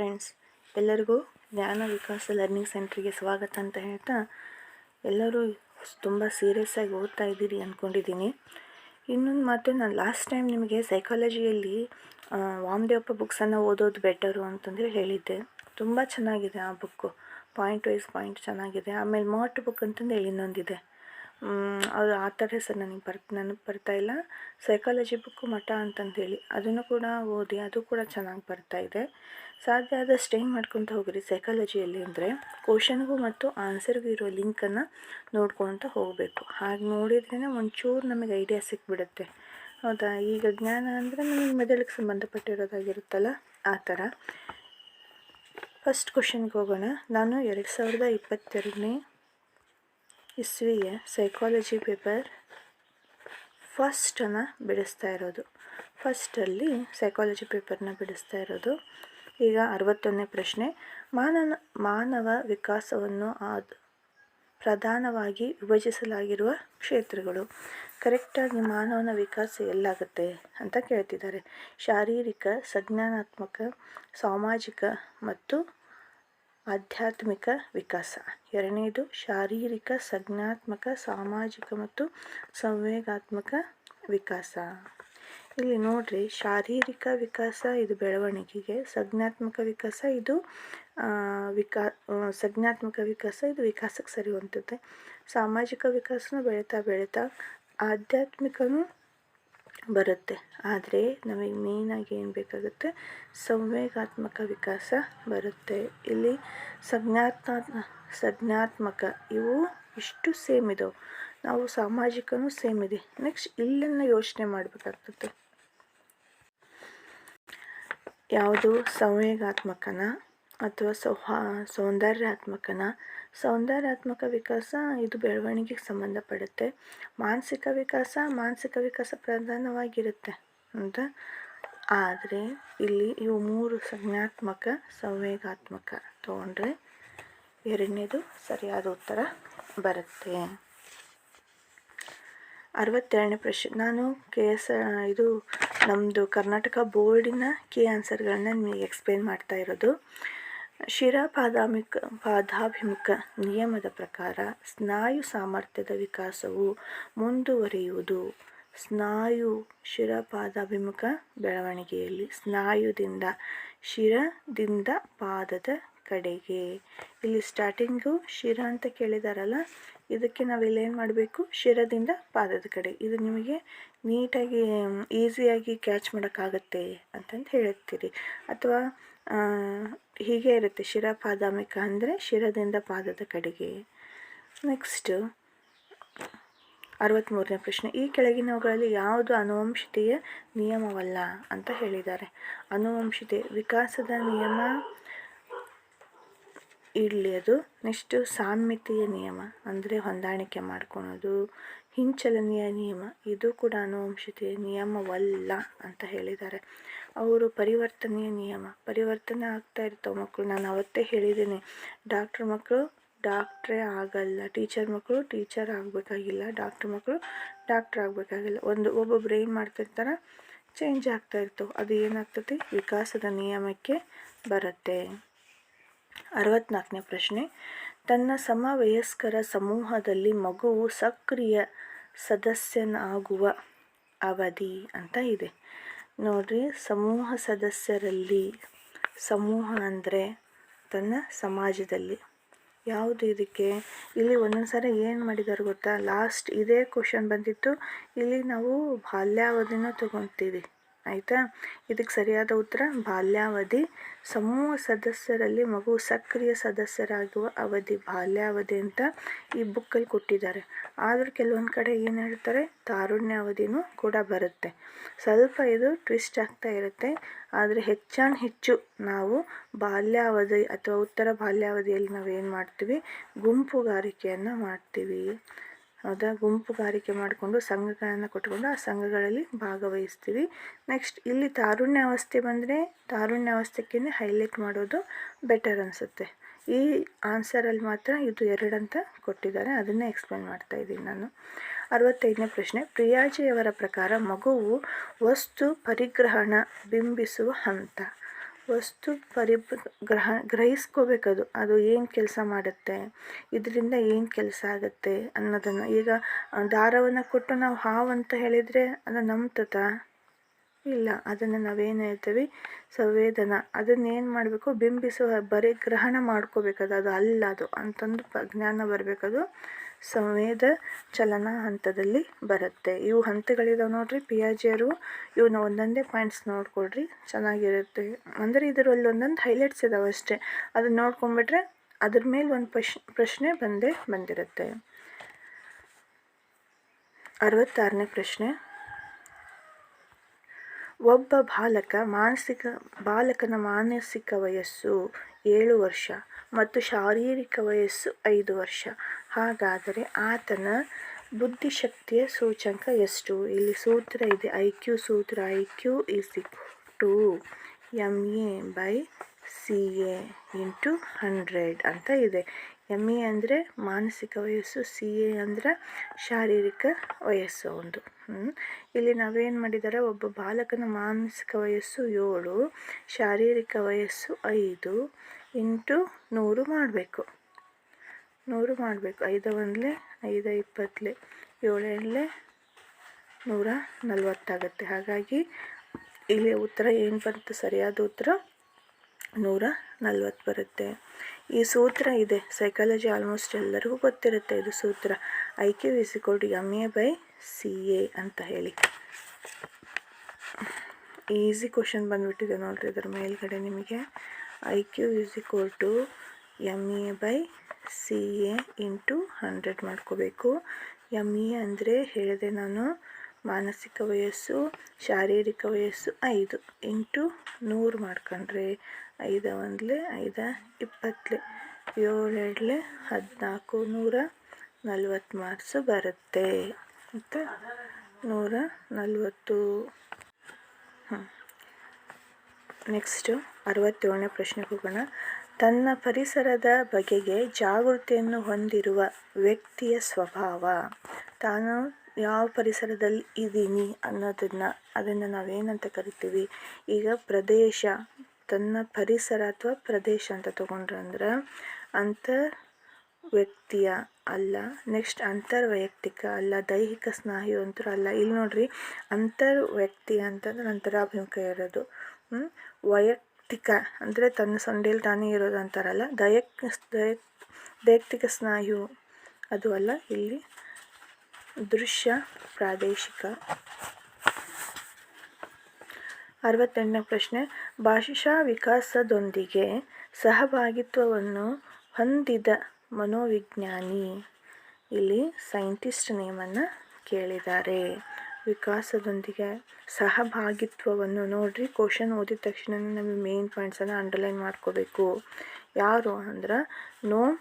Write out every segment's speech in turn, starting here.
Friends ಎಲ್ಲರಿಗೂ ಜ್ಞಾನ ವಿಕಾಸ ಲರ್ನಿಂಗ್ ಸೆಂಟ್ರಿಗೆ ಸ್ವಾಗತ ಅಂತ ಹೇಳ್ತಾ ಎಲ್ಲರೂ ತುಂಬ ಸೀರಿಯಸ್ ಆಗಿ ಓದ್ತಾ ಇದ್ದೀರಿ ಅಂದ್ಕೊಂಡಿದ್ದೀನಿ ಇನ್ನೊಂದು ಮಾತು, ನಾನು ಲಾಸ್ಟ್ ಟೈಮ್ ನಿಮಗೆ ಸೈಕಾಲಜಿಯಲ್ಲಿ ವಾಮದೇವಪ್ಪ ಬುಕ್ಸನ್ನು ಓದೋದು ಬೆಟರು ಅಂತಂದರೆ ಹೇಳಿದ್ದೆ. ತುಂಬ ಚೆನ್ನಾಗಿದೆ ಆ ಬುಕ್ಕು ಪಾಯಿಂಟ್ ವೈಸ್ ಪಾಯಿಂಟ್ ಚೆನ್ನಾಗಿದೆ. ಆಮೇಲೆ ಮಾಟ್ ಬುಕ್ ಅಂತಂದೇಳಿ ಇನ್ನೊಂದಿದೆ. ಅದು ಆ ಥರ ಹೆಸರು ನನಗೆ ಬರ್, ನನಗೆ ಇಲ್ಲ. ಸೈಕಾಲಜಿ ಬುಕ್ಕು ಮಠ ಅಂತಂದೇಳಿ ಅದನ್ನು ಕೂಡ ಓದಿ ಅದು ಕೂಡ ಚೆನ್ನಾಗಿ ಬರ್ತಾ ಇದೆ. ಸಾಧ್ಯ ಆದಷ್ಟು ಏನು ಮಾಡ್ಕೊತ ಹೋಗ್ರಿ ಸೈಕಾಲಜಿಯಲ್ಲಿ ಅಂದರೆ ಕ್ವಶನ್ಗೂ ಮತ್ತು ಆನ್ಸರ್ಗೂ ಇರೋ ಲಿಂಕನ್ನು ನೋಡ್ಕೊತ ಹೋಗಬೇಕು. ಹಾಗೆ ನೋಡಿದ್ರೇ ಒಂಚೂರು ನಮಗೆ ಐಡಿಯಾ ಸಿಕ್ಬಿಡುತ್ತೆ. ಹೌದಾ? ಈಗ ಜ್ಞಾನ ಅಂದರೆ ನಮಗೆ ಮೆದುಳಿಗೆ ಸಂಬಂಧಪಟ್ಟಿರೋದಾಗಿರುತ್ತಲ್ಲ, ಆ ಥರ. ಫಸ್ಟ್ ಕ್ವಶನ್ಗೆ ಹೋಗೋಣ. ನಾನು ಎರಡು ಸಾವಿರದ ಇಪ್ಪತ್ತೆರಡನೇ ಇಸ್ವಿಯ ಸೈಕಾಲಜಿ ಪೇಪರ್ ಫಸ್ಟನ್ನು ಬಿಡಿಸ್ತಾ ಇರೋದು. ಫಸ್ಟಲ್ಲಿ ಸೈಕಾಲಜಿ ಪೇಪರ್ನ ಬಿಡಿಸ್ತಾ ಇರೋದು. ಈಗ ಅರವತ್ತೊಂದನೇ ಪ್ರಶ್ನೆ. ಮಾನವ ಮಾನವ ವಿಕಾಸವನ್ನು ಆದ, ಪ್ರಧಾನವಾಗಿ ವಿಭಜಿಸಲಾಗಿರುವ ಕ್ಷೇತ್ರಗಳು. ಕರೆಕ್ಟಾಗಿ ಮಾನವನ ವಿಕಾಸ ಎಲ್ಲಾಗುತ್ತೆ ಅಂತ ಕೇಳ್ತಿದ್ದಾರೆ. ಶಾರೀರಿಕ, ಸಂಜ್ಞಾನಾತ್ಮಕ, ಸಾಮಾಜಿಕ ಮತ್ತು ಆಧ್ಯಾತ್ಮಿಕ ವಿಕಾಸ. ಎರಡನೇದು, ಶಾರೀರಿಕ ಸಂಜ್ಞಾತ್ಮಕ ಸಾಮಾಜಿಕ ಮತ್ತು ಸಂವೇಗಾತ್ಮಕ ವಿಕಾಸ. ಇಲ್ಲಿ ನೋಡ್ರಿ, ಶಾರೀರಿಕ ವಿಕಾಸ, ಇದು ಬೆಳವಣಿಗೆಗೆ. ಸಂಜ್ಞಾತ್ಮಕ ವಿಕಾಸ, ಇದು ವಿಕಾ ಸಂಜ್ಞಾತ್ಮಕ ವಿಕಾಸ, ಇದು ವಿಕಾಸಕ್ಕೆ ಸರಿಯುವಂಥದ್ದು ಸಾಮಾಜಿಕ ವಿಕಾಸನೂ ಬೆಳೀತಾ ಬೆಳೀತಾ ಆಧ್ಯಾತ್ಮಿಕನೂ ಬರುತ್ತೆ. ಆದರೆ ನಮಗೆ ಮೇಯ್ನಾಗಿ ಏನು ಬೇಕಾಗುತ್ತೆ? ಸಂವೇಗಾತ್ಮಕ ವಿಕಾಸ ಬರುತ್ತೆ. ಇಲ್ಲಿ ಸಂಜ್ಞಾತ್ಮ, ಸಂಜ್ಞಾತ್ಮಕ ಇವು ಇಷ್ಟು ಸೇಮ್ ಇದಾವೆ ನಾವು ಸಾಮಾಜಿಕನೂ ಸೇಮ್ ಇದೆ ನೆಕ್ಸ್ಟ್ ಇಲ್ಲನ್ನು ಯೋಚನೆ ಮಾಡಬೇಕಾಗ್ತದೆ. ಯಾವುದು? ಸಂವೇಗಾತ್ಮಕನ? ಅಥವಾ ಸೌಹಾ, ಸೌಂದರ್ಯಾತ್ಮಕನ? ಸೌಂದರ್ಯಾತ್ಮಕ ವಿಕಾಸ ಇದು ಬೆಳವಣಿಗೆಗೆ ಸಂಬಂಧಪಡುತ್ತೆ. ಮಾನಸಿಕ ವಿಕಾಸ ಮಾನಸಿಕ ವಿಕಾಸ ಪ್ರಧಾನವಾಗಿರುತ್ತೆ. ಅಂತ? ಆದರೆ ಇಲ್ಲಿ ಇವು ಮೂರು ಸಂಜ್ಞಾತ್ಮಕ, ಸಂವೇಗಾತ್ಮಕ ತಗೊಂಡ್ರೆ ಎರಡನೇದು ಸರಿಯಾದ ಉತ್ತರ ಬರುತ್ತೆ. ಅರವತ್ತೆರಡನೇ ಪ್ರಶ್ನೆ. ನಾನು ಕೆ ಎಸ್ ಇದು ನಮ್ಮದು ಕರ್ನಾಟಕ ಬೋರ್ಡಿನ ಕೀ ಆನ್ಸರ್ಗಳನ್ನ ನಿಮಗೆ ಎಕ್ಸ್ಪ್ಲೇನ್ ಮಾಡ್ತಾ ಇರೋದು. ಶಿರಪಾದಾಮಿಕ ಪಾದಾಭಿಮುಖ ನಿಯಮದ ಪ್ರಕಾರ ಸ್ನಾಯು ಸಾಮರ್ಥ್ಯದ ವಿಕಾಸವು ಮುಂದುವರಿಯುವುದು. ಸ್ನಾಯು ಶಿರಪಾದಾಭಿಮುಖ ಬೆಳವಣಿಗೆಯಲ್ಲಿ ಸ್ನಾಯುದಿಂದ ಶಿರದಿಂದ ಪಾದದ ಕಡೆಗೆ. ಇಲ್ಲಿ ಸ್ಟಾರ್ಟಿಂಗು ಶಿರ ಅಂತ ಕೇಳಿದಾರಲ್ಲ, ಇದಕ್ಕೆ ನಾವಿಲ್ಲೇನು ಮಾಡಬೇಕು? ಶಿರದಿಂದ ಪಾದದ ಕಡೆ. ಇದು ನಿಮಗೆ ನೀಟಾಗಿ ಈಸಿಯಾಗಿ ಕ್ಯಾಚ್ ಮಾಡೋಕ್ಕಾಗತ್ತೆ ಅಂತಂದು ಹೇಳುತ್ತೀರಿ. ಅಥವಾ ಹೀಗೆ ಇರುತ್ತೆ ಶಿರ ಪಾದಾಮಿಕ ಅಂದರೆ ಶಿರದಿಂದ ಪಾದದ ಕಡೆಗೆ. ನೆಕ್ಸ್ಟು ಅರವತ್ತ್ಮೂರನೇ ಪ್ರಶ್ನೆ. ಈ ಕೆಳಗಿನವುಗಳಲ್ಲಿ ಯಾವುದು ಅನುವಂಶತೆಯ ನಿಯಮವಲ್ಲ ಅಂತ ಹೇಳಿದ್ದಾರೆ. ಅನುವಂಶತೆ, ವಿಕಾಸದ ನಿಯಮ ಇರಲಿ ಅದು. ನೆಕ್ಸ್ಟು ಸಾಮ್ಯತೆಯ ನಿಯಮ, ಅಂದರೆ ಹೊಂದಾಣಿಕೆ ಮಾಡ್ಕೊಳೋದು. ಹಿಂಚಲನೆಯ ನಿಯಮ, ಇದು ಕೂಡ ಅನುವಂಶತೆಯ ನಿಯಮವಲ್ಲ ಅಂತ ಹೇಳಿದ್ದಾರೆ. ಅವರು ಪರಿವರ್ತನೆಯ ನಿಯಮ. ಪರಿವರ್ತನೆ ಆಗ್ತಾ ಇರ್ತಾವೆ ಮಕ್ಕಳು ನಾನು ಅವತ್ತೇ ಹೇಳಿದ್ದೀನಿ ಡಾಕ್ಟ್ರ್ ಮಕ್ಕಳು ಡಾಕ್ಟ್ರೇ ಆಗಲ್ಲ. ಟೀಚರ್ ಮಕ್ಕಳು ಟೀಚರ್ ಆಗಬೇಕಾಗಿಲ್ಲ. ಡಾಕ್ಟ್ರ್ ಮಕ್ಕಳು ಡಾಕ್ಟ್ರ್ ಆಗಬೇಕಾಗಿಲ್ಲ. ಒಂದು ಒಬ್ಬೊಬ್ರು ಏನು ಮಾಡ್ತಿರ್ತಾರೆ, ಚೇಂಜ್ ಆಗ್ತಾ ಇರ್ತವೆ. ಅದು ಏನಾಗ್ತದೆ? ವಿಕಾಸದ ನಿಯಮಕ್ಕೆ ಬರುತ್ತೆ. ಅರವತ್ನಾಲ್ಕನೇ ಪ್ರಶ್ನೆ. ತನ್ನ ಸಮವಯಸ್ಕರ ಸಮೂಹದಲ್ಲಿ ಮಗುವು ಸಕ್ರಿಯ ಸದಸ್ಯನಾಗುವ ಅವಧಿ ಅಂತ ಇದೆ. ನೋಡ್ರಿ, ಸಮೂಹ ಸದಸ್ಯರಲ್ಲಿ, ಸಮೂಹ ಅಂದರೆ ತನ್ನ ಸಮಾಜದಲ್ಲಿ. ಯಾವುದು ಇದಕ್ಕೆ? ಇಲ್ಲಿ ಒಂದೊಂದು ಸಾರಿ ಏನು ಮಾಡಿದ್ದಾರೆ ಗೊತ್ತಾ? ಲಾಸ್ಟ್ ಇದೇ ಕ್ವಶನ್ ಬಂದಿತ್ತು. ಇಲ್ಲಿ ನಾವು ಬಾಲ್ಯಾವಧಿನ ತೊಗೊತೀವಿ. ಆಯಿತಾ? ಇದಕ್ಕೆ ಸರಿಯಾದ ಉತ್ತರ, ಬಾಲ್ಯಾವಧಿ. ಸಮೂಹ ಸದಸ್ಯರಲ್ಲಿ ಮಗು ಸಕ್ರಿಯ ಸದಸ್ಯರಾಗುವ ಅವಧಿ, ಬಾಲ್ಯಾವಧಿ ಅಂತ ಈ ಬುಕ್ಕಲ್ಲಿ ಕೊಟ್ಟಿದ್ದಾರೆ. ಆದರೂ ಕೆಲವೊಂದು ಕಡೆ ಏನು ಹೇಳ್ತಾರೆ ತಾರುಣ್ಯ ಅವಧಿನೂ ಕೂಡ ಬರುತ್ತೆ. ಸ್ವಲ್ಪ ಇದು ಟ್ವಿಸ್ಟ್ ಆಗ್ತಾ ಇರುತ್ತೆ. ಆದರೆ ಹೆಚ್ಚಾನ್ ಹೆಚ್ಚು ನಾವು ಬಾಲ್ಯಾವಧಿ ಅಥವಾ ಉತ್ತರ ಬಾಲ್ಯಾವಧಿಯಲ್ಲಿ ನಾವು ಏನು ಮಾಡ್ತೀವಿ, ಗುಂಪುಗಾರಿಕೆಯನ್ನು ಮಾಡ್ತೀವಿ. ಹೌದಾ ಗುಂಪುಗಾರಿಕೆ ಮಾಡಿಕೊಂಡು ಸಂಘಗಳನ್ನು ಕೊಟ್ಕೊಂಡು ಆ ಸಂಘಗಳಲ್ಲಿ ಭಾಗವಹಿಸ್ತೀವಿ. ನೆಕ್ಸ್ಟ್ ಇಲ್ಲಿ ತಾರುಣ್ಯಾವಸ್ಥೆ ಬಂದರೆ ತಾರುಣ್ಯಾವಸ್ಥೆಗೆ ಹೈಲೈಟ್ ಮಾಡೋದು ಬೆಟರ್ ಅನಿಸುತ್ತೆ. ಈ ಆನ್ಸರಲ್ಲಿ ಮಾತ್ರ ಇದು ಎರಡಂತ ಕೊಟ್ಟಿದ್ದಾರೆ. ಅದನ್ನೇ ಎಕ್ಸ್ಪ್ಲೇನ್ ಮಾಡ್ತಾ ಇದ್ದೀನಿ ನಾನು. ಅರವತ್ತೈದನೇ ಪ್ರಶ್ನೆ, ಪ್ರಿಯಾಜಿಯವರ ಪ್ರಕಾರ ಮಗುವು ವಸ್ತು ಪರಿಗ್ರಹಣ ಬಿಂಬಿಸುವ ಹಂತ. ವಸ್ತು ಪರಿ ಗ್ರಹ, ಗ್ರಹಿಸ್ಕೋಬೇಕದು. ಅದು ಏನು ಕೆಲಸ ಮಾಡುತ್ತೆ? ಇದರಿಂದ ಏನು ಕೆಲಸ ಆಗುತ್ತೆ ಅನ್ನೋದನ್ನು. ಈಗ ದಾರವನ್ನು ಕೊಟ್ಟು ನಾವು ಹಾವು ಅಂತ ಹೇಳಿದರೆ ಅದು ನಂಬ್ತದ ಇಲ್ಲ. ಅದನ್ನು ನಾವೇನು ಹೇಳ್ತೀವಿ? ಸಂವೇದನ. ಅದನ್ನೇನು ಮಾಡಬೇಕು? ಬಿಂಬಿಸುವ, ಬರೀ ಗ್ರಹಣ ಮಾಡ್ಕೋಬೇಕದು. ಅದು ಅಲ್ಲ ಅದು ಅಂತಂದು ಜ್ಞಾನ ಬರಬೇಕದು. ಸಂವೇದ ಚಲನ ಹಂತದಲ್ಲಿ ಬರುತ್ತೆ. ಇವು ಹಂತಗಳಿದಾವೆ ನೋಡ್ರಿ. ಪಿಯಾಜಿಯರು ಇವನ್ನ ಒಂದೊಂದೇ ಪಾಯಿಂಟ್ಸ್ ನೋಡ್ಕೊಳ್ರಿ. ಚೆನ್ನಾಗಿರುತ್ತೆ. ಅಂದರೆ ಇದರಲ್ಲಿ ಒಂದೊಂದು ಹೈಲೈಟ್ಸ್ ಇದಾವೆ ಅಷ್ಟೇ. ಅದನ್ನ ನೋಡ್ಕೊಂಬಿಟ್ರೆ ಅದ್ರ ಮೇಲೆ ಒಂದು ಪ್ರಶ್, ಪ್ರಶ್ನೆ ಬಂದೇ ಬಂದಿರುತ್ತೆ. ಅರವತ್ತಾರನೇ ಪ್ರಶ್ನೆ. ಒಬ್ಬ ಬಾಲಕ ಮಾನಸಿಕ, ಬಾಲಕನ ಮಾನಸಿಕ ವಯಸ್ಸು ಏಳು ವರ್ಷ ಮತ್ತು ಶಾರೀರಿಕ ವಯಸ್ಸು ಐದು ವರ್ಷ. ಹಾಗಾದರೆ ಆತನ ಬುದ್ಧಿಶಕ್ತಿಯ ಸೂಚಂಕ ಎಷ್ಟು? ಇಲ್ಲಿ ಸೂತ್ರ ಇದೆ. ಐ ಕ್ಯೂ ಸೂತ್ರ. I Q is to M A by C A into hundred ಅಂತ ಇದೆ. ಎಂ ಎ ಅಂದರೆ ಮಾನಸಿಕ ವಯಸ್ಸು, ಸಿ ಎ ಅಂದರೆ ಶಾರೀರಿಕ ವಯಸ್ಸು ಒಂದು. ಇಲ್ಲಿ ನಾವೇನು ಮಾಡಿದ್ದಾರೆ? ಒಬ್ಬ ಬಾಲಕನ ಮಾನಸಿಕ ವಯಸ್ಸು ಏಳು, ಶಾರೀರಿಕ ವಯಸ್ಸು ಐದು ಇಂಟು ನೂರು ಮಾಡಬೇಕು. ನೂರು ಮಾಡಬೇಕು. ಐದು ಒಂದಲೆ, ಐದು ಇಪ್ಪತ್ತಲೆ ಏಳೇಳಲೆ ನೂರ ನಲ್ವತ್ತಾಗುತ್ತೆ. ಹಾಗಾಗಿ ಇಲ್ಲಿ ಉತ್ತರ ಏನು ಬರುತ್ತೆ? ಸರಿಯಾದ ಉತ್ತರ ನೂರ ನಲ್ವತ್ತು ಬರುತ್ತೆ. ಈ ಸೂತ್ರ ಇದೆ. ಸೈಕಾಲಜಿ ಆಲ್ಮೋಸ್ಟ್ ಎಲ್ಲರಿಗೂ ಗೊತ್ತಿರುತ್ತೆ ಇದು ಸೂತ್ರ. I Q is equal to M A by C A ಅಂತ ಹೇಳಿ. ಈಸಿ ಕ್ವಶನ್ ಬಂದುಬಿಟ್ಟಿದೆ ನೋಡಿರಿ ಇದರ ಮೇಲ್ಗಡೆ ನಿಮಗೆ. I Q is equal to M A by C A into hundred ಮಾಡ್ಕೋಬೇಕು. ಎಂ ಎ ಅಂದರೆ ಹೇಳಿದೆ ನಾನು, ಮಾನಸಿಕ ವಯಸ್ಸು, ಶಾರೀರಿಕ ವಯಸ್ಸು ಐದು ಇಂಟು ನೂರು ಮಾಡ್ಕೊಂಡ್ರೆ ಐದ ಒಂದ್ಲೆ, ಐದ ಇಪ್ಪತ್ತಲೆ ಏಳೆಡ್ಲೆ ಹದಿನಾಲ್ಕು ನೂರ ನಲ್ವತ್ತು ಮಾರ್ಕ್ಸ್ ಬರುತ್ತೆ ಮತ್ತು ನೂರ ನಲ್ವತ್ತು. ಹ್ಞೂ ನೆಕ್ಸ್ಟು ಅರವತ್ತೇಳನೇ ಪ್ರಶ್ನೆಗೆ ಹೋಗೋಣ. ತನ್ನ ಪರಿಸರದ ಬಗೆಗೆ ಜಾಗೃತಿಯನ್ನು ಹೊಂದಿರುವ ವ್ಯಕ್ತಿಯ ಸ್ವಭಾವ. ತಾನು ಯಾವ ಪರಿಸರದಲ್ಲಿ ಇದ್ದೀನಿ ಅನ್ನೋದನ್ನು ಅದನ್ನು ನಾವೇನಂತ ಕರಿತೀವಿ? ಈಗ ಪ್ರದೇಶ, ತನ್ನ ಪರಿಸರ ಅಥವಾ ಪ್ರದೇಶ ಅಂತ ತೊಗೊಂಡ್ರೆ ಅಂತರ್ ವ್ಯಕ್ತಿಯ ಅಲ್ಲ ನೆಕ್ಸ್ಟ್ ಅಂತರ್ ವೈಯಕ್ತಿಕ ಅಲ್ಲ, ದೈಹಿಕ ಸ್ನಾಯು ಅಂತೂ ಅಲ್ಲ. ಇಲ್ಲಿ ನೋಡ್ರಿ ಅಂತರ್ ವ್ಯಕ್ತಿ ಅಂತಂದ್ರೆ ಅಂತರಾಭಿಮುಖ ಇರೋದು. ವೈಯಕ್ತಿಕ ಅಂದರೆ ತನ್ನ ಸೊಂಡಿಲ್ ತಾನೇ ಇರೋದು ಅಂತಾರಲ್ಲ, ದಯಕ್ ಸ್ನಾಯು ಅದು ಅಲ್ಲ, ಇಲ್ಲಿ ದೃಶ್ಯ ಪ್ರಾದೇಶಿಕ. ಅರವತ್ತೆಂಟನೇ ಪ್ರಶ್ನೆ, ಭಾಷಾ ವಿಕಾಸದೊಂದಿಗೆ ಸಹಭಾಗಿತ್ವವನ್ನು ಹೊಂದಿದ ಮನೋವಿಜ್ಞಾನಿ, ಇಲ್ಲಿ ಸೈಂಟಿಸ್ಟ್ ನೇಮನ್ನು ಕೇಳಿದ್ದಾರೆ. ವಿಕಾಸದೊಂದಿಗೆ ಸಹಭಾಗಿತ್ವವನ್ನು ನೋಡ್ರಿ. ಕ್ವಶನ್ ಓದಿದ ತಕ್ಷಣ ನಮಗೆ ಮೇನ್ ಪಾಯಿಂಟ್ಸನ್ನು ಅಂಡರ್ಲೈನ್ ಮಾಡ್ಕೋಬೇಕು. ಯಾರು ಅಂದ್ರೆ ನೋಮ್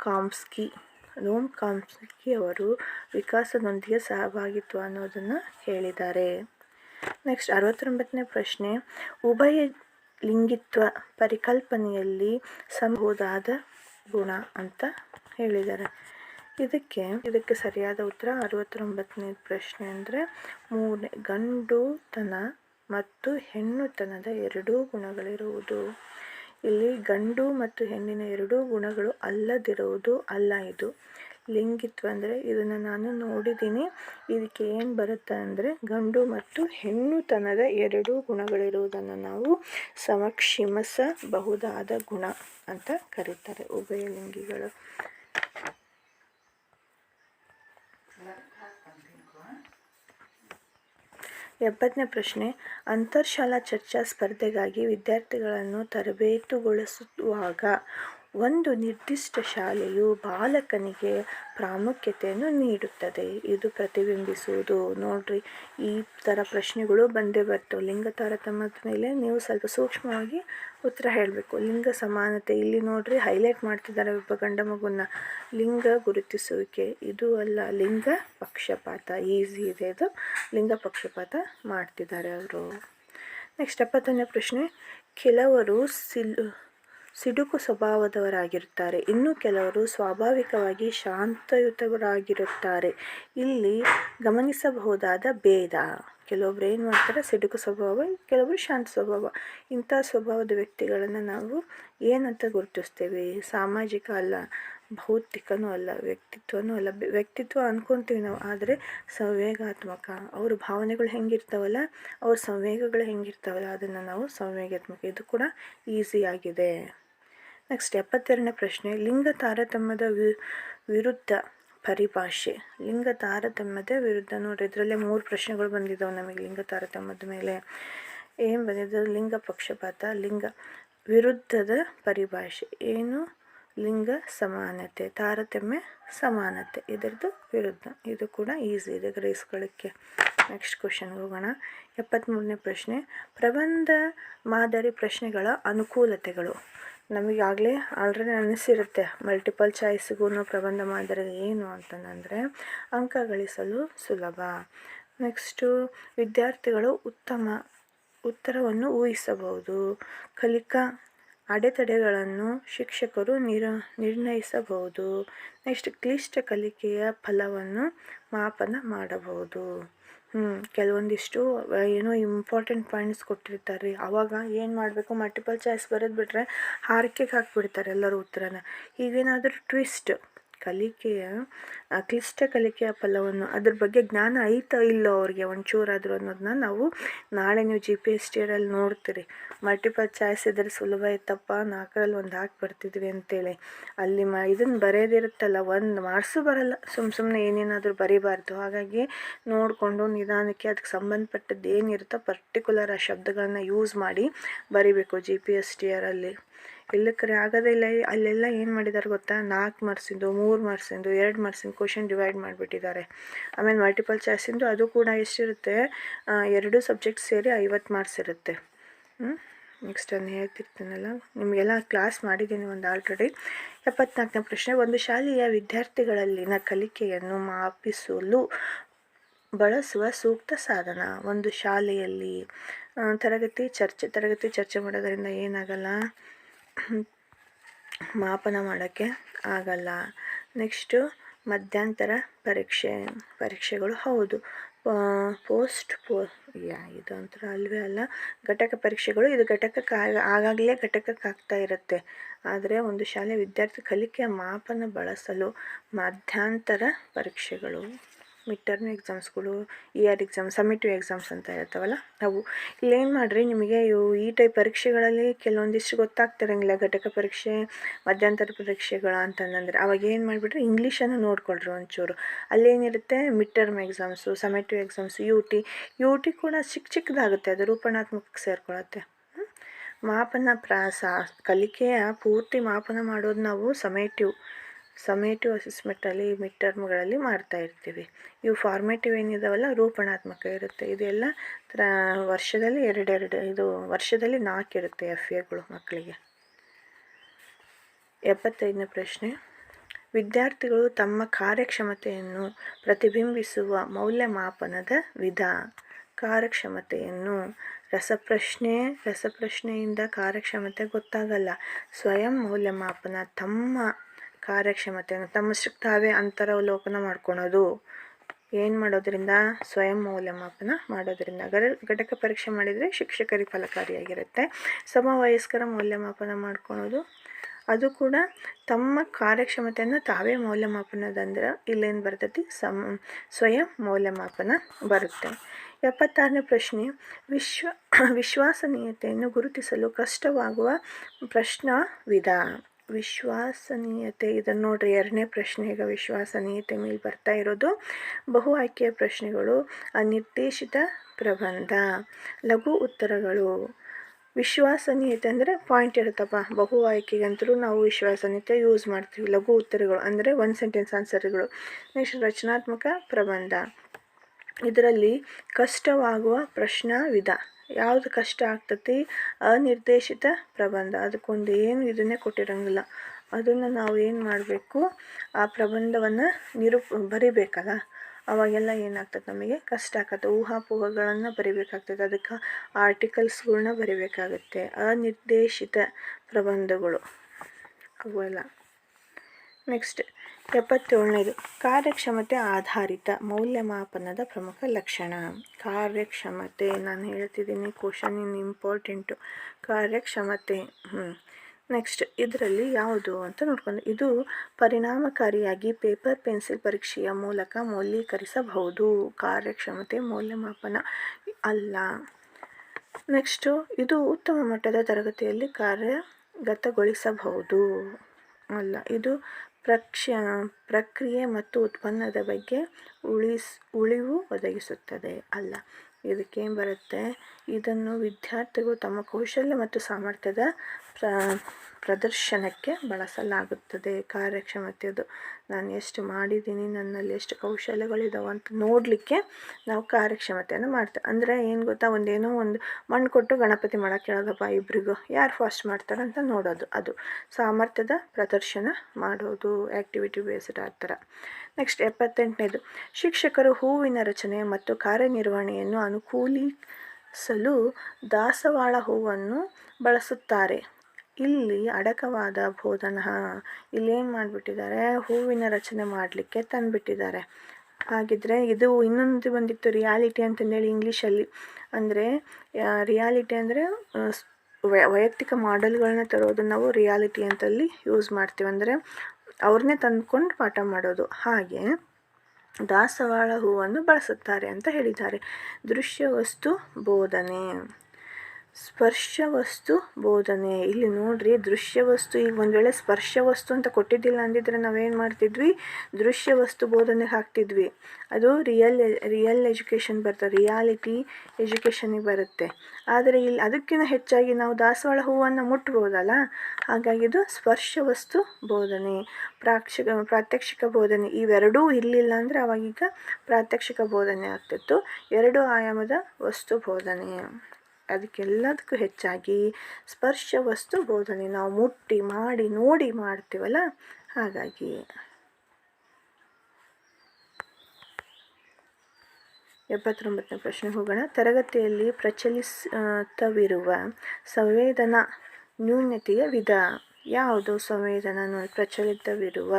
ಕಾಮ್ಸ್ಕಿ. ನೋಮ್ ಕಾಮ್ಸ್ಕಿ ಅವರು ವಿಕಾಸದೊಂದಿಗೆ ಸಹಭಾಗಿತ್ವ ಅನ್ನೋದನ್ನು ಹೇಳಿದ್ದಾರೆ. ನೆಕ್ಸ್ಟ್ ಅರವತ್ತೊಂಬತ್ತನೇ ಪ್ರಶ್ನೆ. ಉಭಯ ಲಿಂಗಿತ್ವ ಪರಿಕಲ್ಪನೆಯಲ್ಲಿ ಸಂಬೋದಾದ ಗುಣ ಅಂತ ಹೇಳಿದ್ದಾರೆ. ಇದಕ್ಕೆ ಇದಕ್ಕೆ ಸರಿಯಾದ ಉತ್ತರ ಅರವತ್ತೊಂಬತ್ತನೇ ಪ್ರಶ್ನೆ ಅಂದರೆ, ಮೂರನೇ ಗಂಡುತನ ಮತ್ತು ಹೆಣ್ಣುತನದ ಎರಡೂ ಗುಣಗಳಿರುವುದು. ಇಲ್ಲಿ ಗಂಡು ಮತ್ತು ಹೆಣ್ಣಿನ ಎರಡೂ ಗುಣಗಳು ಅಲ್ಲದಿರುವುದು ಅಲ್ಲ ಇದು. ಲಿಂಗಿತ್ವ ಅಂದರೆ, ಇದನ್ನು ನಾನು ನೋಡಿದ್ದೀನಿ ಇದಕ್ಕೆ ಏನು ಬರುತ್ತೆ ಅಂದರೆ, ಗಂಡು ಮತ್ತು ಹೆಣ್ಣುತನದ ಎರಡೂ ಗುಣಗಳಿರುವುದನ್ನು ನಾವು ಸಮಕ್ಷಿಮಿಸಬಹುದಾದ ಗುಣ ಅಂತ ಕರೀತಾರೆ ಉಭಯಲಿಂಗಿಗಳು ಎಪ್ಪತ್ತನೇ ಪ್ರಶ್ನೆ ಅಂತರ್ಶಾಲಾ ಚರ್ಚಾ ಸ್ಪರ್ಧೆಗಾಗಿ ವಿದ್ಯಾರ್ಥಿಗಳನ್ನು ತರಬೇತುಗೊಳಿಸುವಾಗ ಒಂದು ನಿರ್ದಿಷ್ಟ ಶಾಲೆಯು ಬಾಲಕನಿಗೆ ಪ್ರಾಮುಖ್ಯತೆಯನ್ನು ನೀಡುತ್ತದೆ. ಇದು ಪ್ರತಿಬಿಂಬಿಸುವುದು. ನೋಡ್ರಿ, ಈ ಥರ ಪ್ರಶ್ನೆಗಳು ಬಂದೇ ಬರ್ತವೆ. ಲಿಂಗ ತಾರತಮ್ಯದ ಮೇಲೆ ನೀವು ಸ್ವಲ್ಪ ಸೂಕ್ಷ್ಮವಾಗಿ ಉತ್ತರ ಹೇಳಬೇಕು. ಲಿಂಗ ಸಮಾನತೆ, ಇಲ್ಲಿ ನೋಡ್ರಿ ಹೈಲೈಟ್ ಮಾಡ್ತಿದ್ದಾರೆ ಒಬ್ಬ ಗಂಡ ಮಗುನ. ಲಿಂಗ ಗುರುತಿಸುವಿಕೆ. ಇದು ಅಲ್ಲ, ಲಿಂಗ ಪಕ್ಷಪಾತ. ಈಸಿ ಇದೆ ಅದು. ಲಿಂಗ ಪಕ್ಷಪಾತ ಮಾಡ್ತಿದ್ದಾರೆ ಅವರು. ನೆಕ್ಸ್ಟ್ ಎಪ್ಪತ್ತನೇ ಪ್ರಶ್ನೆ. ಕೆಲವರು ಸಿಲ್ ಸಿಡುಕು ಸ್ವಭಾವದವರಾಗಿರುತ್ತಾರೆ. ಇನ್ನು ಕೆಲವರು ಸ್ವಾಭಾವಿಕವಾಗಿ ಶಾಂತಯುತವರಾಗಿರುತ್ತಾರೆ ಇಲ್ಲಿ ಗಮನಿಸಬಹುದಾದ ಭೇದ. ಕೆಲವೊಬ್ರು ಏನು ಮಾಡ್ತಾರೆ? ಸಿಡುಕು ಸ್ವಭಾವ ಕೆಲವರು ಶಾಂತ ಸ್ವಭಾವ. ಇಂಥ ಸ್ವಭಾವದ ವ್ಯಕ್ತಿಗಳನ್ನು ನಾವು ಏನಂತ ಗುರುತಿಸ್ತೇವೆ? ಸಾಮಾಜಿಕ ಅಲ್ಲ, ಭೌತಿಕನೂ ಅಲ್ಲ, ವ್ಯಕ್ತಿತ್ವನೂ ಅಲ್ಲ. ವ್ಯಕ್ತಿತ್ವ ಅಂದ್ಕೊತೀವಿ ನಾವು, ಆದರೆ ಸಂವೇಗಾತ್ಮಕ. ಅವ್ರ ಭಾವನೆಗಳು ಹೆಂಗಿರ್ತಾವಲ್ಲ, ಅವ್ರ ಸಂವೇಗಗಳು ಹೆಂಗಿರ್ತಾವಲ್ಲ, ಅದನ್ನು ನಾವು ಸಂವೇಗಾತ್ಮಕ. ಇದು ಕೂಡ ಈಸಿಯಾಗಿದೆ ನೆಕ್ಸ್ಟ್ ಎಪ್ಪತ್ತೆರಡನೇ ಪ್ರಶ್ನೆ. ಲಿಂಗ ತಾರತಮ್ಯದ ವಿರುದ್ಧ ಪರಿಭಾಷೆ. ಲಿಂಗ ತಾರತಮ್ಯದ ವಿರುದ್ಧ ನೋಡ್ರಿ, ಇದರಲ್ಲೇ ಮೂರು ಪ್ರಶ್ನೆಗಳು ಬಂದಿದ್ದಾವೆ ನಮಗೆ. ಲಿಂಗ ತಾರತಮ್ಯದ ಮೇಲೆ ಏನು ಬಂದಿದ್ದು? ಲಿಂಗ ಪಕ್ಷಪಾತ, ಲಿಂಗ ವಿರುದ್ಧದ ಪರಿಭಾಷೆ. ಏನು? ಲಿಂಗ ಸಮಾನತೆ, ತಾರತಮ್ಯ ಸಮಾನತೆ. ಇದರದ್ದು ವಿರುದ್ಧ. ಇದು ಕೂಡ ಈಸಿ ಇದೆ ಗ್ರಹಿಸ್ಕೊಳ್ಳೋಕ್ಕೆ ನೆಕ್ಸ್ಟ್ ಕ್ವಶನ್ಗೆ ಹೋಗೋಣ. ಎಪ್ಪತ್ತ್ಮೂರನೇ ಪ್ರಶ್ನೆ. ಪ್ರಬಂಧ ಮಾದರಿ ಪ್ರಶ್ನೆಗಳ ಅನುಕೂಲತೆಗಳು. ನಮಗಾಗಲೇ ಆಲ್ರೆಡಿ ಅನಿಸಿರುತ್ತೆ ಮಲ್ಟಿಪಲ್ ಚಾಯ್ಸ್ಗೂ ಪ್ರಬಂಧ ಮಾಡಿದ್ರೆ ಏನು ಅಂತಂದರೆ ಅಂಕ ಗಳಿಸಲು ಸುಲಭ. ನೆಕ್ಸ್ಟು ವಿದ್ಯಾರ್ಥಿಗಳು ಉತ್ತಮ ಉತ್ತರವನ್ನು ಊಹಿಸಬಹುದು. ಕಲಿಕಾ ಅಡೆತಡೆಗಳನ್ನು ಶಿಕ್ಷಕರು ನಿರ ನಿರ್ಣಯಿಸಬಹುದು. ನೆಕ್ಸ್ಟ್ ಕ್ಲಿಷ್ಟ ಕಲಿಕೆಯ ಫಲವನ್ನು ಮಾಪನ ಮಾಡಬಹುದು. ಕೆಲವೊಂದಿಷ್ಟು ಏನೋ ಇಂಪಾರ್ಟೆಂಟ್ ಪಾಯಿಂಟ್ಸ್ ಕೊಟ್ಟಿರ್ತಾರೆ. ರೀ ಆವಾಗ ಏನು ಮಾಡಬೇಕು ಮಲ್ಟಿಪಲ್ ಚಾಯ್ಸ್ ಬರೆದು ಬಿಟ್ಟರೆ ಹಾರಿಕೆಗೆ ಹಾಕಿಬಿಡ್ತಾರೆ ಎಲ್ಲರೂ ಉತ್ತರನ. ಈಗೇನಾದರೂ ಟ್ವಿಸ್ಟ್ ಕಲಿಕೆಯ ಕ್ಲಿಷ್ಟ ಕಲಿಕೆಯ ಫಲವನ್ನು ಅದ್ರ ಬಗ್ಗೆ ಜ್ಞಾನ ಐತೋ ಇಲ್ಲೋ ಅವ್ರಿಗೆ ಒಂಚೂರಾದರೂ ಅನ್ನೋದನ್ನ ನಾವು ನಾಳೆ ನೀವು ಜಿ ಪಿ ಎಸ್ ಟಿಯಲ್ಲಿ ನೋಡ್ತೀರಿ. ಮಲ್ಟಿಪಲ್ ಚಾಯ್ಸ್ ಇದ್ರೆ ಸುಲಭ ಇತ್ತಪ್ಪ, ನಾಲ್ಕರಲ್ಲಿ ಒಂದು ಹಾಕಿ ಬರ್ತಿದ್ವಿ ಅಂತೇಳಿ. ಅಲ್ಲಿ ಮ ಇದನ್ನು ಬರೆಯೋದಿರುತ್ತಲ್ಲ, ಒಂದು ಮಾರ್ಕ್ಸು ಬರಲ್ಲ. ಸುಮ್ಮ ಸುಮ್ಮನೆ ಏನೇನಾದರೂ ಬರೀಬಾರ್ದು. ಹಾಗಾಗಿ ನೋಡಿಕೊಂಡು ನಿಧಾನಕ್ಕೆ ಅದಕ್ಕೆ ಸಂಬಂಧಪಟ್ಟದ್ದು ಏನಿರುತ್ತೋ ಪರ್ಟಿಕ್ಯುಲರ್ ಆ ಶಬ್ದಗಳನ್ನ ಯೂಸ್ ಮಾಡಿ ಬರಿಬೇಕು ಜಿ ಪಿ ಎಸ್ ಟಿ ಆರಲ್ಲಿ ಇಲ್ಲಕ್ಕರೆ ಇಲ್ಲ ಅಲ್ಲೆಲ್ಲ ಏನು ಮಾಡಿದ್ದಾರೆ ಗೊತ್ತಾ? ನಾಲ್ಕು ಮಾರ್ಸಿಂದು ಮೂರು ಮಾರ್ಸಿಂದು ಎರಡು ಮಾರ್ಸಿಂದು ಕ್ವಶನ್ ಡಿವೈಡ್ ಮಾಡಿಬಿಟ್ಟಿದ್ದಾರೆ. ಆಮೇಲೆ ಮಲ್ಟಿಪಲ್ ಚಾಯ್ಸಿಂದು ಅದು ಕೂಡ ಎಷ್ಟಿರುತ್ತೆ? ಎರಡು ಸಬ್ಜೆಕ್ಟ್ ಸೇರಿ ಐವತ್ತು ಮಾರ್ಕ್ಸ್ ಇರುತ್ತೆ. ನೆಕ್ಸ್ಟ್ ನಾನು ಹೇಳ್ತಿರ್ತೀನಲ್ಲ? ನಿಮಗೆಲ್ಲ ಕ್ಲಾಸ್ ಮಾಡಿದ್ದೀನಿ ಒಂದು ಆಲ್ರೆಡಿ ಎಪ್ಪತ್ನಾಲ್ಕನೇ ಪ್ರಶ್ನೆ, ಒಂದು ಶಾಲೆಯ ವಿದ್ಯಾರ್ಥಿಗಳಲ್ಲಿನ ಕಲಿಕೆಯನ್ನು ಮಾಪಿಸಲು ಬಳಸುವ ಸೂಕ್ತ ಸಾಧನ, ಒಂದು ಶಾಲೆಯಲ್ಲಿ. ತರಗತಿ ಚರ್ಚೆ ತರಗತಿ ಚರ್ಚೆ ಮಾಡೋದರಿಂದ ಏನಾಗಲ್ಲ? ಮಾಪನ ಮಾಡೋಕ್ಕೆ ಆಗಲ್ಲ. ನೆಕ್ಸ್ಟು ಮಧ್ಯಂತರ ಪರೀಕ್ಷೆ, ಪರೀಕ್ಷೆಗಳು ಹೌದು. ಪೋಸ್ಟ್ ಪೋ, ಯಾ, ಇದು ಒಂಥರ ಅಲ್ವೇ ಅಲ್ಲ. ಘಟಕ ಪರೀಕ್ಷೆಗಳು ಇದು ಘಟಕಕ್ಕೆ ಆಗಾಗಲೇ ಘಟಕಕ್ಕೆ ಆಗ್ತಾ ಇರುತ್ತೆ. ಆದರೆ ಒಂದು ಶಾಲೆ ವಿದ್ಯಾರ್ಥಿ ಕಲಿಕೆಯ ಮಾಪನ ಬಳಸಲು ಮಧ್ಯಂತರ ಪರೀಕ್ಷೆಗಳು ಮಿಡ್ ಟರ್ಮ್ ಎಕ್ಸಾಮ್ಸ್ಗಳು ಇಯರ್ ಎಕ್ಸಾಮ್ ಸಮಿಟಿವ್ ಎಕ್ಸಾಮ್ಸ್ ಅಂತ ಇರ್ತಾವಲ್ಲ ಅವು ಇಲ್ಲೇನು ಮಾಡಿರಿ ನಿಮಗೆ ಇವು ಈ ಟೈಪ್ ಪರೀಕ್ಷೆಗಳಲ್ಲಿ ಕೆಲವೊಂದಿಷ್ಟು ಗೊತ್ತಾಗ್ತಿರಂಗಿಲ್ಲ. ಘಟಕ ಪರೀಕ್ಷೆ, ಮಧ್ಯಂತರ ಪರೀಕ್ಷೆಗಳು ಅಂತಂದರೆ ಅವಾಗ ಏನು ಮಾಡಿಬಿಟ್ರೆ ಇಂಗ್ಲೀಷನ್ನು ನೋಡ್ಕೊಳ್ರಿ ಒಂಚೂರು. ಅಲ್ಲೇನಿರುತ್ತೆ mid term exams summative exams U T U T ಕೂಡ ಚಿಕ್ಕ ಚಿಕ್ಕದಾಗುತ್ತೆ, ಅದು ರೂಪಣಾತ್ಮಕಕ್ಕೆ ಸೇರ್ಕೊಳತ್ತೆ. ಮಾಪನ ಪ್ರಾಸ, ಕಲಿಕೆಯ ಪೂರ್ತಿ ಮಾಪನ ಮಾಡೋದು ನಾವು ಸಮೇಟಿವ್. ಸಮೇಟಿವ್ ಅಸೆಸ್ಮೆಂಟಲ್ಲಿ ಮಿಡ್ ಟರ್ಮ್ಗಳಲ್ಲಿ ಮಾಡ್ತಾ ಇರ್ತೀವಿ. ಇವು ಫಾರ್ಮೇಟಿವ್ ಏನಿದಾವಲ್ಲ, ರೂಪಣಾತ್ಮಕ ಇರುತ್ತೆ. ಇದೆಲ್ಲ ವರ್ಷದಲ್ಲಿ ಎರಡೆರಡು, ಇದು ವರ್ಷದಲ್ಲಿ ನಾಲ್ಕು ಇರುತ್ತೆ ಎಫ್ ಎಗಳು ಮಕ್ಕಳಿಗೆ. ಎಪ್ಪತ್ತೈದನೇ ಪ್ರಶ್ನೆ. ವಿದ್ಯಾರ್ಥಿಗಳು ತಮ್ಮ ಕಾರ್ಯಕ್ಷಮತೆಯನ್ನು ಪ್ರತಿಬಿಂಬಿಸುವ ಮೌಲ್ಯಮಾಪನದ ವಿಧ, ಕಾರ್ಯಕ್ಷಮತೆಯನ್ನು ರಸಪ್ರಶ್ನೆ, ರಸಪ್ರಶ್ನೆಯಿಂದ ಕಾರ್ಯಕ್ಷಮತೆ ಗೊತ್ತಾಗಲ್ಲ. ಸ್ವಯಂ ಮೌಲ್ಯಮಾಪನ ತಮ್ಮ ಕಾರ್ಯಕ್ಷಮತೆಯನ್ನು ತಮ್ಮಷ್ಟಕ್ಕೆ ತಾವೇ ಅಂತರವಲೋಕನ ಮಾಡ್ಕೊಳೋದು. ಏನು ಮಾಡೋದ್ರಿಂದ? ಸ್ವಯಂ ಮೌಲ್ಯಮಾಪನ ಮಾಡೋದ್ರಿಂದ. ಗಡ ಘಟಕ ಪರೀಕ್ಷೆ ಮಾಡಿದರೆ ಶಿಕ್ಷಕರಿಗೆ ಫಲಕಾರಿಯಾಗಿರುತ್ತೆ. ಸಮವಯಸ್ಕರ ಮೌಲ್ಯಮಾಪನ ಮಾಡ್ಕೊಳೋದು. ಅದು ಕೂಡ ತಮ್ಮ ಕಾರ್ಯಕ್ಷಮತೆಯನ್ನು ತಾವೇ ಮೌಲ್ಯಮಾಪನದಂದ್ರೆ ಇಲ್ಲೇನು ಬರ್ತೈತಿ? ಸಮ, ಸ್ವಯಂ ಮೌಲ್ಯಮಾಪನ ಬರುತ್ತೆ. ಎಪ್ಪತ್ತಾರನೇ ಪ್ರಶ್ನೆ. ವಿಶ್ವ, ವಿಶ್ವಾಸನೀಯತೆಯನ್ನು ಗುರುತಿಸಲು ಕಷ್ಟವಾಗುವ ಪ್ರಶ್ನ ವಿಧ. ವಿಶ್ವಾಸನೀಯತೆ ಇದನ್ನು ನೋಡ್ರಿ ಎರಡನೇ ಪ್ರಶ್ನೆ ಈಗ ವಿಶ್ವಾಸನೀಯತೆ ಮೇಲೆ ಬರ್ತಾ ಇರೋದು. ಬಹು ಆಯ್ಕೆಯ ಪ್ರಶ್ನೆಗಳು, ಅನಿರ್ದೇಶಿತ ಪ್ರಬಂಧ. ಲಘು ಉತ್ತರಗಳು. ವಿಶ್ವಾಸನೀಯತೆ ಅಂದರೆ ಪಾಯಿಂಟ್ ಇರುತ್ತಪ್ಪ. ಬಹು ಆಯ್ಕೆಗಂತಲೂ ನಾವು ವಿಶ್ವಾಸನೀಯತೆ ಯೂಸ್ ಮಾಡ್ತೀವಿ. ಲಘು ಉತ್ತರಗಳು ಅಂದರೆ ಒನ್ ಸೆಂಟೆನ್ಸ್ ಆನ್ಸರ್ಗಳು ನೆಕ್ಸ್ಟ್ ರಚನಾತ್ಮಕ ಪ್ರಬಂಧ. ಇದರಲ್ಲಿ ಕಷ್ಟವಾಗುವ ಪ್ರಶ್ನ ವಿಧ ಯಾವುದು ಕಷ್ಟ ಆಗ್ತತಿ? ಅನಿರ್ದೇಶಿತ ಪ್ರಬಂಧ. ಅದಕ್ಕೊಂದು ಏನು ಇದನ್ನೇ ಕೊಟ್ಟಿರೋಂಗಿಲ್ಲ. ಅದನ್ನು ನಾವು ಏನು ಮಾಡಬೇಕು? ಆ ಪ್ರಬಂಧವನ್ನು ನಿರೂಪ ಬರಿಬೇಕಲ್ಲ? ಅವಾಗೆಲ್ಲ ಏನಾಗ್ತದೆ ನಮಗೆ? ಕಷ್ಟ ಆಗತ್ತೆ ಊಹಾಪೋಹಗಳನ್ನು ಬರಿಬೇಕಾಗ್ತದೆ. ಅದಕ್ಕೆ ಆರ್ಟಿಕಲ್ಸ್ಗಳನ್ನ ಬರಿಬೇಕಾಗುತ್ತೆ. ಅನಿರ್ದೇಶಿತ ಪ್ರಬಂಧಗಳು. ಅವೆಲ್ಲ. ನೆಕ್ಸ್ಟ್. ಎಪ್ಪತ್ತೇಳನೇದು. ಕಾರ್ಯಕ್ಷಮತೆ ಆಧಾರಿತ ಮೌಲ್ಯಮಾಪನದ ಪ್ರಮುಖ ಲಕ್ಷಣ. ಕಾರ್ಯಕ್ಷಮತೆ, ನಾನು ಹೇಳ್ತಿದ್ದೀನಿ ಕ್ವಶನ್ ಇನ್ ಇಂಪಾರ್ಟೆಂಟು ಕಾರ್ಯಕ್ಷಮತೆ ಹ್ಞೂ ನೆಕ್ಸ್ಟ್ ಇದರಲ್ಲಿ ಯಾವುದು ಅಂತ ನೋಡ್ಕೊಂಡು. ಇದು ಪರಿಣಾಮಕಾರಿಯಾಗಿ ಪೇಪರ್ ಪೆನ್ಸಿಲ್ ಪರೀಕ್ಷೆಯ ಮೂಲಕ ಮೌಲ್ಯೀಕರಿಸಬಹುದು. ಕಾರ್ಯಕ್ಷಮತೆ ಮೌಲ್ಯಮಾಪನ ಅಲ್ಲ. ನೆಕ್ಸ್ಟು ಇದು ಉತ್ತಮ ಮಟ್ಟದ ತರಗತಿಯಲ್ಲಿ ಕಾರ್ಯಗತಗೊಳಿಸಬಹುದು. ಅಲ್ಲ, ಇದು ಪ್ರಕ್ಷ ಪ್ರಕ್ರಿಯೆ ಮತ್ತು ಉತ್ಪನ್ನದ ಬಗ್ಗೆ ಉಳಿಸ್ ಉಳಿವು ಒದಗಿಸುತ್ತದೆ. ಅಲ್ಲ. ಇದಕ್ಕೇನು ಬರುತ್ತೆ? ಇದನ್ನು ವಿದ್ಯಾರ್ಥಿಗಳು ತಮ್ಮ ಕೌಶಲ್ಯ ಮತ್ತು ಸಾಮರ್ಥ್ಯದ ಪ್ರ, ಪ್ರದರ್ಶನಕ್ಕೆ ಬಳಸಲಾಗುತ್ತದೆ. ಕಾರ್ಯಕ್ಷಮತೆಯದು. ನಾನು ಎಷ್ಟು ಮಾಡಿದ್ದೀನಿ, ನನ್ನಲ್ಲಿ ಎಷ್ಟು ಕೌಶಲ್ಯಗಳಿದಾವೆ ಅಂತ ನೋಡಲಿಕ್ಕೆ ನಾವು ಕಾರ್ಯಕ್ಷಮತೆಯನ್ನು ಮಾಡ್ತೇವೆ. ಅಂದರೆ ಏನು ಗೊತ್ತಾ? ಒಂದೇನೋ ಒಂದು ಮಣ್ಣು ಕೊಟ್ಟು ಗಣಪತಿ ಮಾಡೋಕ್ಕೆ ಹೇಳೋದಪ್ಪ ಇಬ್ಬರಿಗೂ ಯಾರು ಫಾಸ್ಟ್ ಮಾಡ್ತಾರೆ ಅಂತ ನೋಡೋದು. ಅದು ಸಾಮರ್ಥ್ಯದ ಪ್ರದರ್ಶನ ಮಾಡೋದು ಆ್ಯಕ್ಟಿವಿಟಿ ಬೇಸ್ಡ್ ಆ ಥರ ನೆಕ್ಸ್ಟ್ ಎಪ್ಪತ್ತೆಂಟನೇದು. ಶಿಕ್ಷಕರು ಹೂವಿನ ರಚನೆ ಮತ್ತು ಕಾರ್ಯನಿರ್ವಹಣೆಯನ್ನು ಅನುಕೂಲಿಸಲು ದಾಸವಾಳ ಹೂವನ್ನು ಬಳಸುತ್ತಾರೆ. ಇಲ್ಲಿ ಅಡಕವಾದ ಬೋಧನ, ಇಲ್ಲೇನು ಮಾಡಿಬಿಟ್ಟಿದ್ದಾರೆ? ಹೂವಿನ ರಚನೆ ಮಾಡಲಿಕ್ಕೆ ತಂದುಬಿಟ್ಟಿದ್ದಾರೆ. ಹಾಗಿದ್ರೆ ಇದು ಇನ್ನೊಂದು ಬಂದಿತ್ತು ರಿಯಾಲಿಟಿ ಅಂತಂದೇಳಿ ಇಂಗ್ಲೀಷಲ್ಲಿ. ಅಂದರೆ ರಿಯಾಲಿಟಿ ಅಂದರೆ ವೈಯಕ್ತಿಕ ಮಾಡೆಲ್ಗಳನ್ನ ತರೋದನ್ನು ನಾವು ರಿಯಾಲಿಟಿ ಅಂತಲ್ಲಿ ಯೂಸ್ ಮಾಡ್ತೀವಿ. ಅಂದರೆ ಅವ್ರನ್ನೇ ತಂದ್ಕೊಂಡು ಪಾಠ ಮಾಡೋದು. ಹಾಗೆ ದಾಸವಾಳ ಹೂವನ್ನು ಬಳಸುತ್ತಾರೆ ಅಂತ ಹೇಳಿದ್ದಾರೆ. ದೃಶ್ಯ ವಸ್ತು ಬೋಧನೆ. ಸ್ಪರ್ಶ ವಸ್ತು ಬೋಧನೆ. ಇಲ್ಲಿ ನೋಡ್ರಿ ದೃಶ್ಯ ವಸ್ತು ಈಗ ಒಂದು ವೇಳೆ ಸ್ಪರ್ಶ ವಸ್ತು ಅಂತ ಕೊಟ್ಟಿದ್ದಿಲ್ಲ ಅಂದಿದ್ರೆ ನಾವೇನು ಮಾಡ್ತಿದ್ವಿ? ದೃಶ್ಯ ವಸ್ತು ಬೋಧನೆ ಹಾಕ್ತಿದ್ವಿ. ಅದು ರಿಯಲ್ ರಿಯಲ್ ಎಜುಕೇಷನ್ ಬರ್ತದೆ ರಿಯಾಲಿಟಿ ಎಜುಕೇಷನಿಗೆ ಬರುತ್ತೆ. ಆದರೆ ಇಲ್ಲಿ ಅದಕ್ಕಿಂತ ಹೆಚ್ಚಾಗಿ ನಾವು ದಾಸವಾಳ ಹೂವನ್ನು ಮುಟ್ಬೋದಲ್ಲ? ಹಾಗಾಗಿ ಇದು ಸ್ಪರ್ಶ ವಸ್ತು ಬೋಧನೆ. ಪ್ರಾಕ್ಷಿಕ, ಪ್ರಾತ್ಯಕ್ಷಿಕ ಬೋಧನೆ. ಇವೆರಡೂ ಇರಲಿಲ್ಲ ಅಂದರೆ ಅವಾಗೀಗ ಪ್ರಾತ್ಯಕ್ಷಿಕ ಬೋಧನೆ ಆಗ್ತಿತ್ತು. ಎರಡು ಆಯಾಮದ ವಸ್ತು ಬೋಧನೆ. ಅದಕ್ಕೆಲ್ಲದಕ್ಕೂ ಹೆಚ್ಚಾಗಿ ಸ್ಪರ್ಶ ವಸ್ತು ಬೋಧನೆ. ನಾವು ಮುಟ್ಟಿ ಮಾಡಿ, ನೋಡಿ ಮಾಡ್ತೀವಲ್ಲ? ಹಾಗಾಗಿ ಎಪ್ಪತ್ತೊಂಬತ್ತನೇ ಪ್ರಶ್ನೆ ಹೋಗೋಣ. ತರಗತಿಯಲ್ಲಿ ಪ್ರಚಲಿತವಿರುವ ಸಂವೇದನಾ ನ್ಯೂನ್ಯತೆಯ ವಿಧ ಯಾವುದು? ಸಂವೇದನಾ ಪ್ರಚಲಿತವಿರುವ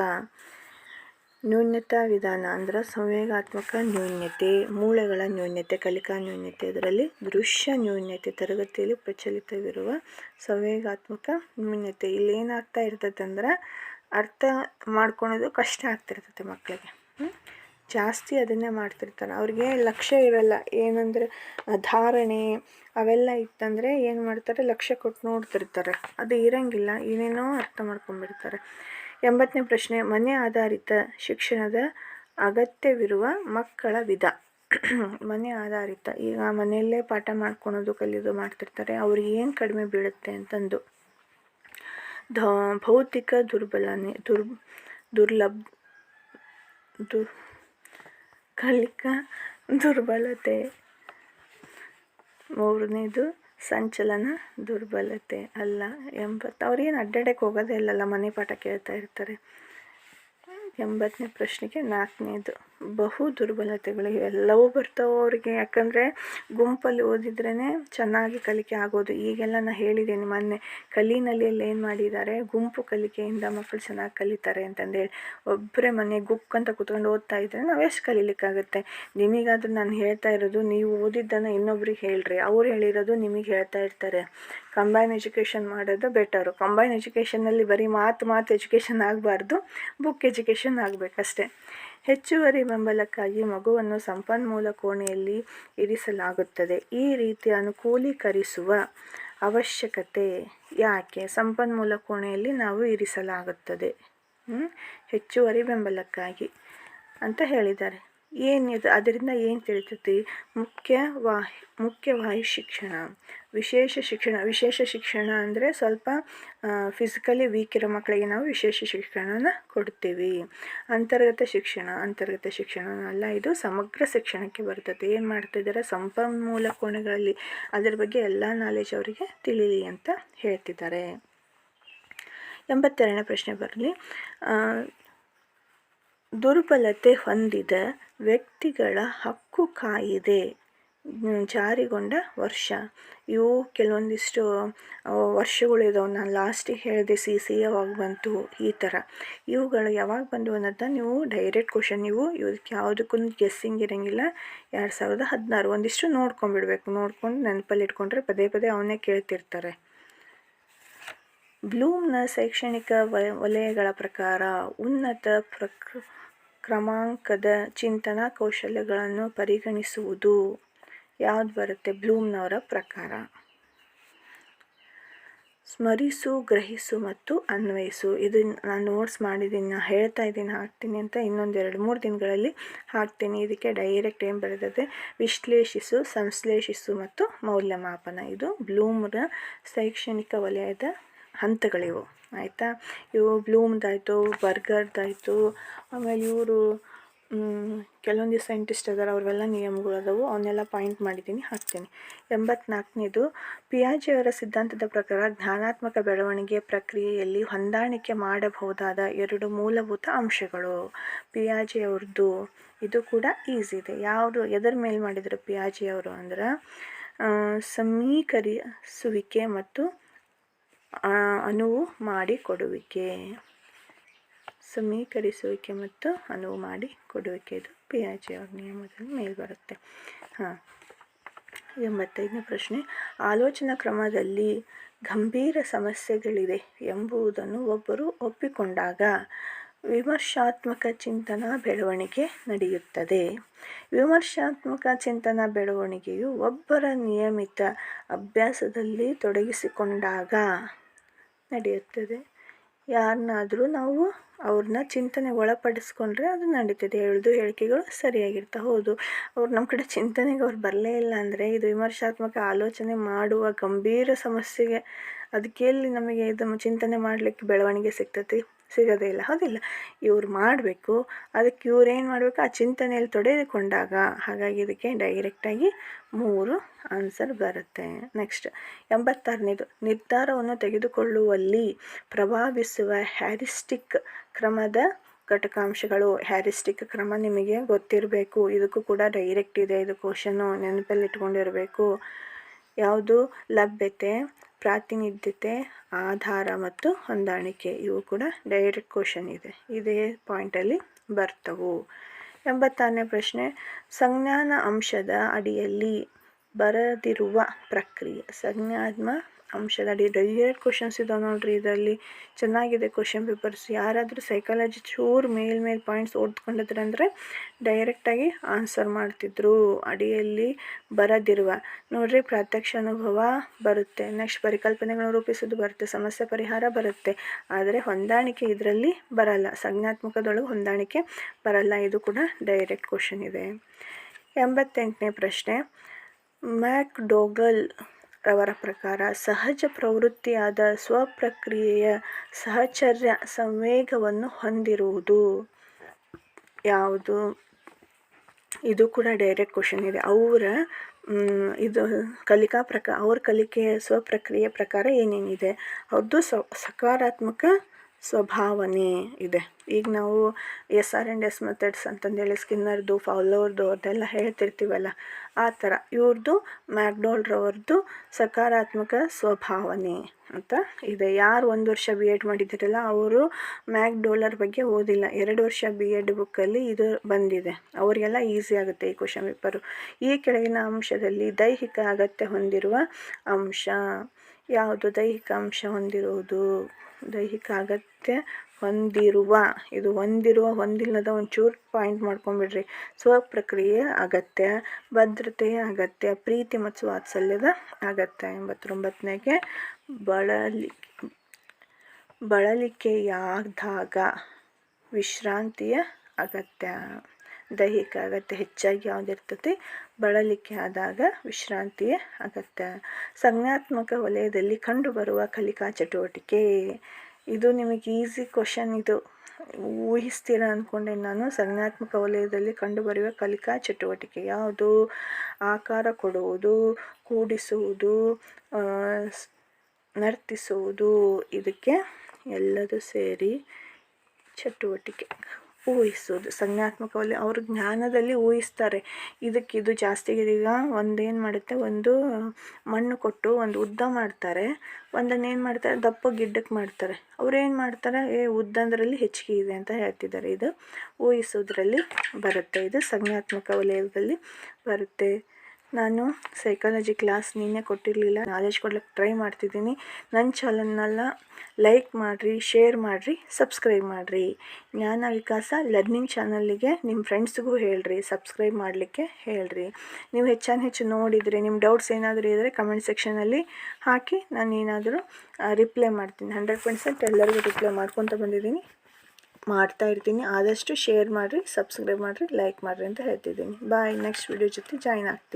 ನ್ಯೂನ್ಯತಾ ವಿಧಾನ ಅಂದ್ರೆ ಸಂವೇಗಾತ್ಮಕ ನ್ಯೂನ್ಯತೆ ಮೂಳೆಗಳ ನ್ಯೂನ್ಯತೆ ಕಲಿಕಾ ನ್ಯೂನ್ಯತೆ ಅದರಲ್ಲಿ ದೃಶ್ಯ ನ್ಯೂನ್ಯತೆ ತರಗತಿಯಲ್ಲಿ ಪ್ರಚಲಿತವಿರುವ ಸಂವೇಗಾತ್ಮಕ ನ್ಯೂನ್ಯತೆ ಇಲ್ಲಿ ಏನಾಗ್ತಾ ಇರ್ತೈತೆ ಅಂದ್ರೆ ಅರ್ಥ ಮಾಡ್ಕೊಳೋದು ಕಷ್ಟ ಆಗ್ತಿರ್ತೈತೆ ಮಕ್ಕಳಿಗೆ. ಜಾಸ್ತಿ ಅದನ್ನೇ ಮಾಡ್ತಿರ್ತಾರೆ. ಅವ್ರಿಗೆ ಲಕ್ಷ್ಯ ಇರಲ್ಲ. ಏನಂದರೆ ಧಾರಣೆ ಅವೆಲ್ಲ ಇತ್ತಂದರೆ ಏನು ಮಾಡ್ತಾರೆ? ಲಕ್ಷ್ಯ ಕೊಟ್ಟು ನೋಡ್ತಿರ್ತಾರೆ. ಅದು ಇರಂಗಿಲ್ಲ. ಏನೇನೋ ಅರ್ಥ ಮಾಡ್ಕೊಂಡ್ಬಿಡ್ತಾರೆ. ಎಂಬತ್ತನೇ ಪ್ರಶ್ನೆ, ಮನೆ ಆಧಾರಿತ ಶಿಕ್ಷಣದ ಅಗತ್ಯವಿರುವ ಮಕ್ಕಳ ವಿಧ. ಮನೆ ಆಧಾರಿತ. ಈಗ ಮನೆಯಲ್ಲೇ ಪಾಠ ಮಾಡ್ಕೊಳೋದು, ಕಲಿಯೋದು ಮಾಡ್ತಿರ್ತಾರೆ. ಅವ್ರಿಗೆ ಏನು ಕಡಿಮೆ ಬೀಳುತ್ತೆ ಅಂತಂದು. ಭೌತಿಕ ದುರ್ಬಲನೆ, ದುರ್, ದುರ್ಲಭ, ದುರ್, ಕಲಿಕಾ ದುರ್ಬಲತೆ. ಮೂರನೇದು ಸಂಚಲನ ದುರ್ಬಲತೆ ಅಲ್ಲ ಎಂಬತ್ತು. ಅವ್ರೇನು ಅಡ್ಡಾಡಕ್ಕೆ ಹೋಗೋದೇ ಇಲ್ಲಲ್ಲ, ಮನೆ ಪಾಠ ಕೇಳ್ತಾ ಇರ್ತಾರೆ. ಎಂಬತ್ತನೇ ಪ್ರಶ್ನೆಗೆ ನಾಲ್ಕನೇದು. ಬಹು ದುರ್ಬಲತೆಗಳು ಎಲ್ಲವೂ ಬರ್ತಾವೆ ಅವರಿಗೆ. ಯಾಕಂದರೆ ಗುಂಪಲ್ಲಿ ಓದಿದ್ರೇ ಚೆನ್ನಾಗಿ ಕಲಿಕೆ ಆಗೋದು. ಈಗೆಲ್ಲ ನಾನು ಹೇಳಿದ್ದೀನಿ ಮೊನ್ನೆ ಕಲಿನಲ್ಲಿಯಲ್ಲಿ ಏನು ಮಾಡಿದ್ದಾರೆ? ಗುಂಪು ಕಲಿಕೆಯಿಂದ ಮಕ್ಕಳು ಚೆನ್ನಾಗಿ ಕಲಿತಾರೆ ಅಂತಂದೇಳಿ ಒಬ್ಬರೇ ಮನೆ ಗುಕ್ ಅಂತ ಕುತ್ಕೊಂಡು ಓದ್ತಾ ಇದ್ದರೆ ನಾವು ಎಷ್ಟು ಕಲೀಲಿಕ್ಕಾಗುತ್ತೆ? ನಿಮಗಾದ್ರೂ ನಾನು ಹೇಳ್ತಾ ಇರೋದು, ನೀವು ಓದಿದ್ದನ್ನು ಇನ್ನೊಬ್ರಿಗೆ ಹೇಳ್ರಿ. ಅವ್ರು ಹೇಳಿರೋದು ನಿಮಗೆ ಹೇಳ್ತಾ ಇರ್ತಾರೆ. ಕಂಬೈನ್ ಎಜುಕೇಷನ್ ಮಾಡೋದು ಬೆಟರು ಕಂಬೈನ್ ಎಜುಕೇಷನಲ್ಲಿ ಬರೀ ಮಾತು ಮಾತು ಎಜುಕೇಷನ್ ಆಗಬಾರ್ದು ಬುಕ್ ಎಜುಕೇಷನ್ ಆಗಬೇಕಷ್ಟೆ. ಹೆಚ್ಚುವರಿ ಬೆಂಬಲಕ್ಕಾಗಿ ಮಗುವನ್ನು ಸಂಪನ್ಮೂಲ ಕೋಣೆಯಲ್ಲಿ ಇರಿಸಲಾಗುತ್ತದೆ. ಈ ರೀತಿ ಅನುಕೂಲೀಕರಿಸುವ ಅವಶ್ಯಕತೆ ಯಾಕೆ? ಸಂಪನ್ಮೂಲ ಕೋಣೆಯಲ್ಲಿ ನಾವು ಇರಿಸಲಾಗುತ್ತದೆ. ಹೆಚ್ಚುವರಿ ಬೆಂಬಲಕ್ಕಾಗಿ ಅಂತ ಹೇಳಿದ್ದಾರೆ. ಏನಿದು ಅದರಿಂದ ಏನು ತಿಳಿತೈತಿ? ಮುಖ್ಯ ವಾಹಿ ಮುಖ್ಯವಾಹಿ ಶಿಕ್ಷಣ. ವಿಶೇಷ ಶಿಕ್ಷಣ ವಿಶೇಷ ಶಿಕ್ಷಣ ಅಂದರೆ ಸ್ವಲ್ಪ ಫಿಸಿಕಲಿ ವೀಕ್ ಇರೋ ಮಕ್ಕಳಿಗೆ ನಾವು ವಿಶೇಷ ಶಿಕ್ಷಣನ ಕೊಡ್ತೀವಿ. ಅಂತರ್ಗತ ಶಿಕ್ಷಣ ಅಂತರ್ಗತ ಶಿಕ್ಷಣ ಅಲ್ಲ, ಇದು ಸಮಗ್ರ ಶಿಕ್ಷಣಕ್ಕೆ ಬರ್ತದೆ ಏನು ಮಾಡ್ತಿದ್ದಾರೆ ಸಂಪನ್ಮೂಲ ಕೋಣೆಗಳಲ್ಲಿ ಅದರ ಬಗ್ಗೆ ಎಲ್ಲ ನಾಲೆಜ್ ಅವರಿಗೆ ತಿಳಿಲಿ ಅಂತ ಹೇಳ್ತಿದ್ದಾರೆ ಎಂಬತ್ತೆರಡನೇ ಪ್ರಶ್ನೆ ಬರಲಿ. ದುರ್ಬಲತೆ ಹೊಂದಿದ ವ್ಯಕ್ತಿಗಳ ಹಕ್ಕು ಕಾಯಿದೆ. ಜಾರಿಗೊಂಡ ವರ್ಷ. ಇವು ಕೆಲವೊಂದಿಷ್ಟು ವರ್ಷಗಳಿದಾವೆ ನಾನು ಲಾಸ್ಟಿಗೆ ಹೇಳಿದೆ ಸಿ ಸಿ ಯಾವಾಗ ಬಂತು, ಈ ಥರ. ಇವುಗಳು ಯಾವಾಗ ಬಂದವು ಅನ್ನೋದನ್ನ ನೀವು ಡೈರೆಕ್ಟ್ ಕ್ವಶನ್ ನೀವು ಇದಕ್ಕೆ ಯಾವುದಕ್ಕೂ ಗೆಸ್ಸಿಂಗ್ ಇರೋಂಗಿಲ್ಲ. ಎರಡು ಸಾವಿರದ ಹದಿನಾರು ಒಂದಿಷ್ಟು ನೋಡ್ಕೊಂಡ್ಬಿಡ್ಬೇಕು. ನೋಡ್ಕೊಂಡು ನೆನಪಲ್ಲಿ ಇಟ್ಕೊಂಡ್ರೆ ಪದೇ ಪದೇ ಅವನ್ನೇ ಕೇಳ್ತಿರ್ತಾರೆ. ಬ್ಲೂಮ್ನ ಶೈಕ್ಷಣಿಕ ವಲಯಗಳ ಪ್ರಕಾರ ಉನ್ನತ ಪ್ರಕ್ ಕ್ರಮಾಂಕದ ಚಿಂತನಾ ಕೌಶಲ್ಯಗಳನ್ನು ಪರಿಗಣಿಸುವುದು. ಯಾವ್ದು ಬರುತ್ತೆ? ಬ್ಲೂಮ್ನವರ ಪ್ರಕಾರ. ಸ್ಮರಿಸು, ಗ್ರಹಿಸು ಮತ್ತು ಅನ್ವಯಿಸು. ಇದು ನಾನು ನೋಟ್ಸ್ ಮಾಡಿದ್ದೀನಿ ನಾನು ಹೇಳ್ತಾ ಇದ್ದೀನಿ, ಹಾಕ್ತೀನಿ ಅಂತ ಇನ್ನೊಂದು ಎರಡು, ಮೂರು ದಿನಗಳಲ್ಲಿ ಹಾಕ್ತೀನಿ. ಇದಕ್ಕೆ ಡೈರೆಕ್ಟ್ ಏನು ಬರೆದಿದೆ ವಿಶ್ಲೇಷಿಸು, ಸಂಶ್ಲೇಷಿಸು ಮತ್ತು ಮೌಲ್ಯಮಾಪನ. ಇದು ಬ್ಲೂಮ್ರ ಶೈಕ್ಷಣಿಕ ವಲಯದ ಹಂತಗಳಿವು. ಆಯಿತಾ? ಇವು ಬ್ಲೂಮ್ದಾಯಿತು, ಬರ್ಗರ್ದಾಯಿತು, ಆಮೇಲೆ ಇವರು ಕೆಲವೊಂದು ಸೈಂಟಿಸ್ಟ್ ಅದಾರ ಅವ್ರವೆಲ್ಲ ನಿಯಮಗಳು ಅದಾವು ಅವನ್ನೆಲ್ಲ ಪಾಯಿಂಟ್ ಮಾಡಿದ್ದೀನಿ ಹಾಕ್ತೀನಿ. ಎಂಬತ್ನಾಲ್ಕನೇದು ಪಿಯಾಜಿಯವರ ಸಿದ್ಧಾಂತದ ಪ್ರಕಾರ ಜ್ಞಾನಾತ್ಮಕ ಬೆಳವಣಿಗೆ ಪ್ರಕ್ರಿಯೆಯಲ್ಲಿ ಹೊಂದಾಣಿಕೆ ಮಾಡಬಹುದಾದ ಎರಡು ಮೂಲಭೂತ ಅಂಶಗಳು. ಪಿಯಾಜಿಯವ್ರದ್ದು ಇದು ಕೂಡ ಈಸಿ ಇದೆ. ಯಾವುದು, ಎದರ ಮೇಲೆ ಮಾಡಿದರು ಪಿಯಾಜಿಯವರು ಅಂದ್ರೆ ಸಮೀಕರಿಸುವಿಕೆ ಮತ್ತು ಅನುವು ಮಾಡಿಕೊಡುವಿಕೆ ಸಮೀಕರಿಸುವಿಕೆ ಮತ್ತು ಅನುವು ಮಾಡಿ ಕೊಡುವಿಕೆ. ಇದು ಪಿ ಎಚ್ ಅವ್ರ ನಿಯಮದಲ್ಲಿ ಮೇಲೆ ಬರುತ್ತೆ. ಹಾಂ. ಎಂಬತ್ತೈದನೇ ಪ್ರಶ್ನೆ. ಆಲೋಚನಾ ಕ್ರಮದಲ್ಲಿ ಗಂಭೀರ ಸಮಸ್ಯೆಗಳಿದೆ ಎಂಬುದನ್ನು ಒಬ್ಬರು ಒಪ್ಪಿಕೊಂಡಾಗ ವಿಮರ್ಶಾತ್ಮಕ ಚಿಂತನಾ ಬೆಳವಣಿಗೆ ನಡೆಯುತ್ತದೆ. ವಿಮರ್ಶಾತ್ಮಕ ಚಿಂತನಾ ಬೆಳವಣಿಗೆಯು ಒಬ್ಬರ ನಿಯಮಿತ ಅಭ್ಯಾಸದಲ್ಲಿ ತೊಡಗಿಸಿಕೊಂಡಾಗ ನಡೆಯುತ್ತದೆ. ಯಾರನ್ನಾದರೂ ನಾವು ಅವ್ರನ್ನ ಚಿಂತನೆಗೆ ಒಳಪಡಿಸ್ಕೊಂಡ್ರೆ ಅದು ನಡೀತದೆ. ಹೇಳೋದು ಹೇಳಿಕೆಗಳು ಸರಿಯಾಗಿರ್ತವೆ ಹೌದು. ಅವ್ರು ನಮ್ಮ ಕಡೆ ಚಿಂತನೆಗೆ ಅವ್ರು ಬರಲೇ ಇಲ್ಲ ಅಂದರೆ ಇದು ವಿಮರ್ಶಾತ್ಮಕ ಆಲೋಚನೆ ಮಾಡುವ ಗಂಭೀರ ಸಮಸ್ಯೆಗೆ, ಅದಕ್ಕೆ ಎಲ್ಲಿ ನಮಗೆ ಇದು ಚಿಂತನೆ ಮಾಡಲಿಕ್ಕೆ ಬೆಳವಣಿಗೆ ಸಿಗ್ತೈತಿ? ಸಿಗೋದೇ ಇಲ್ಲ, ಹೌದಿಲ್ಲ. ಇವ್ರು ಮಾಡಬೇಕು, ಅದಕ್ಕೆ ಇವ್ರು ಏನು ಮಾಡಬೇಕು, ಆ ಚಿಂತನೆಯಲ್ಲಿ ತೊಡೆದುಕೊಂಡಾಗ ಹಾಗಾಗಿ ಇದಕ್ಕೆ ಡೈರೆಕ್ಟಾಗಿ ಮೂರು ಆನ್ಸರ್ ಬರುತ್ತೆ. ನೆಕ್ಸ್ಟ್ ಎಂಬತ್ತಾರನೇದು, ನಿರ್ಧಾರವನ್ನು ತೆಗೆದುಕೊಳ್ಳುವಲ್ಲಿ ಪ್ರಭಾವಿಸುವ ಹ್ಯಾರಿಸ್ಟಿಕ್ ಕ್ರಮದ ಘಟಕಾಂಶಗಳು. ಹ್ಯಾರಿಸ್ಟಿಕ್ ಕ್ರಮ ನಿಮಗೆ ಗೊತ್ತಿರಬೇಕು, ಇದಕ್ಕೂ ಕೂಡ ಡೈರೆಕ್ಟ್ ಇದೆ, ಇದು ಕ್ವಶನ್ನು ನೆನಪಲ್ಲಿ ಇಟ್ಕೊಂಡಿರಬೇಕು. ಯಾವುದು ಲಭ್ಯತೆ, ಪ್ರಾತಿನಿಧ್ಯತೆ, ಆಧಾರ ಮತ್ತು ಹೊಂದಾಣಿಕೆ ಇವು ಕೂಡ ಡೈರೆಕ್ಟ್ ಕ್ವಶನ್ ಇದೆ. ಇದೇ ಪಾಯಿಂಟಲ್ಲಿ ಬರ್ತವು. ಎಂಬತ್ತಾರನೇ ಪ್ರಶ್ನೆ, ಸಂಜ್ಞಾನ ಅಂಶದ ಅಡಿಯಲ್ಲಿ ಬರದಿರುವ ಪ್ರಕ್ರಿಯೆ, ಸಂಜ್ಞಾತ್ಮ ಅಂಶದ ಅಡಿ ಡೈರೆಕ್ಟ್ ಕ್ವಶನ್ಸ್ ಇದಾವೆ ನೋಡ್ರಿ ಇದರಲ್ಲಿ. ಚೆನ್ನಾಗಿದೆ ಕ್ವಶನ್ ಪೇಪರ್ಸ್ ಯಾರಾದರೂ ಸೈಕಾಲಜಿ ಚೂರು ಮೇಲ್ ಮೇಲ್ ಪಾಯಿಂಟ್ಸ್ ಓದ್ಕೊಂಡಿದ್ರೆ ಅಂದರೆ ಡೈರೆಕ್ಟಾಗಿ ಆನ್ಸರ್ ಮಾಡ್ತಿದ್ರು ಅಡಿಯಲ್ಲಿ ಬರದಿರುವ. ನೋಡ್ರಿ ಪ್ರತ್ಯಕ್ಷ ಅನುಭವ ಬರುತ್ತೆ. ನೆಕ್ಸ್ಟ್ ಪರಿಕಲ್ಪನೆಗಳನ್ನು ರೂಪಿಸೋದು ಬರುತ್ತೆ. ಸಮಸ್ಯೆ ಪರಿಹಾರ ಬರುತ್ತೆ. ಆದರೆ ಹೊಂದಾಣಿಕೆ ಇದರಲ್ಲಿ ಬರಲ್ಲ. ಸಂಜ್ಞಾತ್ಮಕದೊಳಗೆ ಹೊಂದಾಣಿಕೆ ಬರಲ್ಲ. ಇದು ಕೂಡ ಡೈರೆಕ್ಟ್ ಕ್ವಶನ್ ಇದೆ. ಎಂಬತ್ತೆಂಟನೇ ಪ್ರಶ್ನೆ. ಮ್ಯಾಕ್ ಡೋಗಲ್ ರವರ ಪ್ರಕಾರ ಸಹಜ ಪ್ರವೃತ್ತಿಯಾದ ಸ್ವಪ್ರಕ್ರಿಯೆಯ ಸಹಚರ್ಯ ಸಂವೇಗವನ್ನು ಹೊಂದಿರುವುದು ಯಾವುದು? ಇದು ಕೂಡ ಡೈರೆಕ್ಟ್ ಕ್ವಶನ್ ಇದೆ. ಅವರ ಇದು ಕಲಿಕಾ ಪ್ರಕಾರ ಅವ್ರ ಕಲಿಕೆಯ ಸ್ವಪ್ರಕ್ರಿಯೆ ಪ್ರಕಾರ ಏನೇನಿದೆ? ಅವ್ರದ್ದು ಸಕಾರಾತ್ಮಕ ಸ್ವಭಾವನೆ ಇದೆ. ಈಗ ನಾವು S R and S methods ಅಂತಂದೇಳಿ ಸ್ಕಿನ್ನರ್ದು, ಫೌಲೋರ್ದು ಅದೆಲ್ಲ ಹೇಳ್ತಿರ್ತೀವಲ್ಲ, ಆ ಥರ. ಇವ್ರದ್ದು ಮ್ಯಾಕ್ಡೋಲ್ರವ್ರದ್ದು ಸಕಾರಾತ್ಮಕ ಸ್ವಭಾವನೆ ಅಂತ ಇದೆ. ಯಾರು ಒಂದು ವರ್ಷ ಬಿ ಎಡ್ ಮಾಡಿದ್ದೀರಲ್ಲ ಅವರು ಮ್ಯಾಕ್ಡೋಲರ್ ಬಗ್ಗೆ ಓದಿಲ್ಲ. ಎರಡು ವರ್ಷ ಬಿ ಎಡ್ ಬುಕ್ಕಲ್ಲಿ ಇದು ಬಂದಿದೆ. ಅವರಿಗೆಲ್ಲ ಈಸಿ ಆಗುತ್ತೆ ಈ ಕ್ವಶನ್ ಪೇಪರು ಈ ಕೆಳಗಿನ ಅಂಶದಲ್ಲಿ ದೈಹಿಕ ಅಗತ್ಯ ಹೊಂದಿರುವ ಅಂಶ. ಯಾವುದು ದೈಹಿಕ ಅಂಶ ಹೊಂದಿರುವುದು ದೈಹಿಕ ಅಗತ್ಯ ಹೊಂದಿರುವ, ಇದು ಹೊಂದಿರುವ ಹೊಂದಿಲ್ಲದ ಒಂಚೂರು ಪಾಯಿಂಟ್ ಮಾಡ್ಕೊಂಬಿಡ್ರಿ ಸ್ವಪ್ರಕ್ರಿಯೆ ಅಗತ್ಯ, ಭದ್ರತೆಯ ಅಗತ್ಯ, ಪ್ರೀತಿ ಮತ್ತು ವಾತ್ಸಲ್ಯದ ಅಗತ್ಯ ಎಂಬತ್ತೊಂಬತ್ತನೇಗೆ ಬಳಲಿ, ಬಳಲಿಕೆಯಾದಾಗ ವಿಶ್ರಾಂತಿಯ ಅಗತ್ಯ. ದೈಹಿಕ ಅಗತ್ಯ ಹೆಚ್ಚಾಗಿ ಯಾವುದಿರ್ತೈತಿ? ಬಳಲಿಕೆ ಆದಾಗ ವಿಶ್ರಾಂತಿ ಅಗತ್ಯ ಸಂಜ್ಞಾತ್ಮಕ ವಲಯದಲ್ಲಿ ಕಂಡುಬರುವ ಕಲಿಕಾ ಚಟುವಟಿಕೆ. ಇದು ನಿಮಗೆ ಈಸಿ ಕ್ವಶನ್ ಇದು. ಊಹಿಸ್ತೀರ ಅಂದ್ಕೊಂಡೆ ನಾನು. ಸಂಜ್ಞಾತ್ಮಕ ವಲಯದಲ್ಲಿ ಕಂಡುಬರುವ ಕಲಿಕಾ ಚಟುವಟಿಕೆ ಯಾವುದು? ಆಕಾರ ಕೊಡುವುದು, ಕೂಡಿಸುವುದು ನರ್ತಿಸುವುದು, ಇದಕ್ಕೆ ಎಲ್ಲದೂ ಸೇರಿ ಚಟುವಟಿಕೆ. ಊಹಿಸೋದು ಸಂಜ್ಞಾತ್ಮಕವಲ್ಲಿ ಅವರು ಜ್ಞಾನದಲ್ಲಿ ಊಹಿಸ್ತಾರೆ. ಇದಕ್ಕೆ ಇದು ಜಾಸ್ತಿ ಈಗ ಒಂದೇನು ಮಾಡುತ್ತೆ? ಒಂದು ಮಣ್ಣು ಕೊಟ್ಟು ಒಂದು ಉದ್ದ ಮಾಡ್ತಾರೆ. ಒಂದನ್ನು ಏನು ಮಾಡ್ತಾರೆ? ದಪ್ಪ ಗಿಡ್ಡಕ್ಕೆ ಮಾಡ್ತಾರೆ. ಅವ್ರೇನು ಮಾಡ್ತಾರೆ? ಏ, ಉದ್ದಂದ್ರಲ್ಲಿ ಹೆಚ್ಚಿಗೆ ಇದೆ ಅಂತ ಹೇಳ್ತಿದ್ದಾರೆ. ಇದು ಊಹಿಸೋದ್ರಲ್ಲಿ ಬರುತ್ತೆ. ಇದು ಸಂಜ್ಞಾತ್ಮಕ ವಲಯದಲ್ಲಿ ಬರುತ್ತೆ. ನಾನು ಸೈಕಾಲಜಿ ಕ್ಲಾಸ್ ನಿನ್ನೆ ಕೊಟ್ಟಿರಲಿಲ್ಲ. ನಾಲೆಜ್ ಕೊಡ್ಲಿಕ್ಕೆ ಟ್ರೈ ಮಾಡ್ತಿದ್ದೀನಿ. ನನ್ನ ಚಾನಲ್ನೆಲ್ಲ ಲೈಕ್ ಮಾಡಿರಿ ಶೇರ್ ಮಾಡಿರಿ ಸಬ್ಸ್ಕ್ರೈಬ್ ಮಾಡಿರಿ. ಜ್ಞಾನ ವಿಕಾಸ ಲರ್ನಿಂಗ್ ಚಾನಲ್ಲಿಗೆ ನಿಮ್ಮ ಫ್ರೆಂಡ್ಸ್ಗೂ ಹೇಳ್ರಿ ಸಬ್ಸ್ಕ್ರೈಬ್ ಮಾಡಲಿಕ್ಕೆ ಹೇಳ್ರಿ. ನೀವು ಹೆಚ್ಚಾನ ಹೆಚ್ಚು ನೋಡಿದರೆ ನಿಮ್ಮ ಡೌಟ್ಸ್ ಏನಾದರೂ ಇದ್ದರೆ ಕಮೆಂಟ್ ಸೆಕ್ಷನಲ್ಲಿ ಹಾಕಿ ನಾನು ಏನಾದರೂ ರಿಪ್ಲೈ ಮಾಡ್ತೀನಿ. ಹಂಡ್ರೆಡ್ ಪರ್ಸೆಂಟ್ ಎಲ್ಲರಿಗೂ ರಿಪ್ಲೈ ಮಾಡ್ಕೊತ ಬಂದಿದ್ದೀನಿ. ಮಾಡ್ತಾ ಇರ್ತೀನಿ. ಆದಷ್ಟು ಶೇರ್ ಮಾಡಿರಿ ಸಬ್ಸ್ಕ್ರೈಬ್ ಮಾಡಿರಿ ಲೈಕ್ ಮಾಡಿರಿ ಅಂತ ಹೇಳ್ತಿದ್ದೀನಿ. ಬಾಯ್ ನೆಕ್ಸ್ಟ್ ವಿಡಿಯೋ ಜೊತೆ ಜಾಯ್ನ್ ಆಗ್ತೀನಿ.